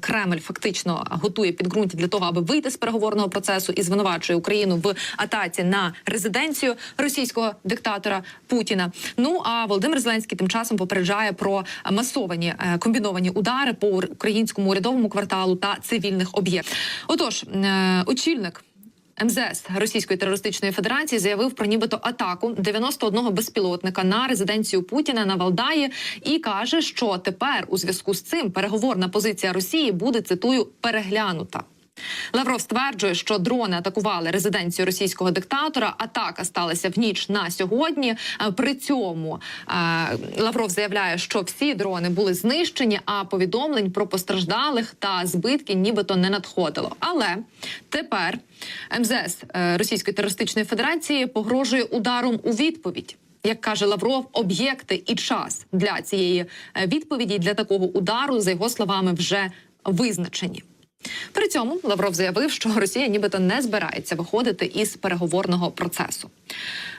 Кремль фактично готує підґрунтя для того, аби вийти з переговорного процесу і звинувачує Україну в атаці на резиденцію російського диктатора Путіна. Ну а Володимир Зеленський тим часом попереджає про масовані е, комбіновані удари по українському урядовому кварталу та цивільних об'єктів. Отож, е, очільник. МЗС Російської терористичної федерації заявив про нібито атаку 91 безпілотника на резиденцію Путіна на Валдаї і каже, що тепер у зв'язку з цим переговорна позиція Росії буде цитую переглянута. Лавров стверджує, що дрони атакували резиденцію російського диктатора. Атака сталася в ніч на сьогодні. Е, При цьому е, Лавров заявляє, що всі дрони були знищені, а повідомлень про постраждалих та збитки нібито не надходило. Але тепер МЗС е, Російської терористичної федерації погрожує ударом у відповідь. Як каже Лавров, об'єкти і час для цієї відповіді для такого удару, за його словами, вже визначені. При цьому Лавров заявив, що Росія нібито не збирається виходити із переговорного процесу.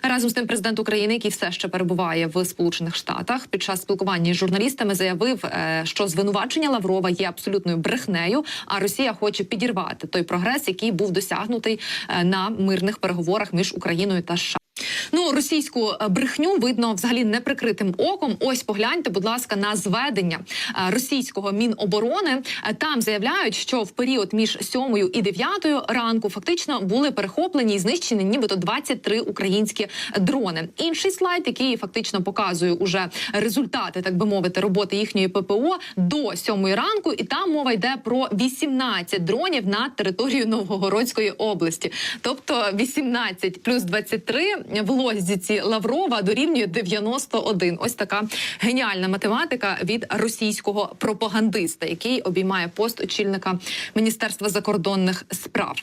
Разом з тим, президент України, який все ще перебуває в Сполучених Штатах, під час спілкування з журналістами заявив, е, що звинувачення Лаврова є абсолютною брехнею, а Росія хоче підірвати той прогрес, який був досягнутий е, на мирних переговорах між Україною та США. Російську е, брехню видно взагалі неприкритим оком. Ось погляньте, будь ласка, на зведення е, російського міноборони. Е, Там заявляють, що в період між 7 і 9 ранку фактично були перехоплені і знищені нібито 23 українські дрони. Інший слайд, який фактично показує уже результати, так би мовити, роботи їхньої ППО до 7 ранку, і там мова йде про 18 дронів на територію Новгородської області. Тобто 18 плюс 23 в логіці Лаврова дорівнює 91. Ось така геніальна математика від російського пропагандиста, який обіймає пост очільника Міністерства закордонних справ.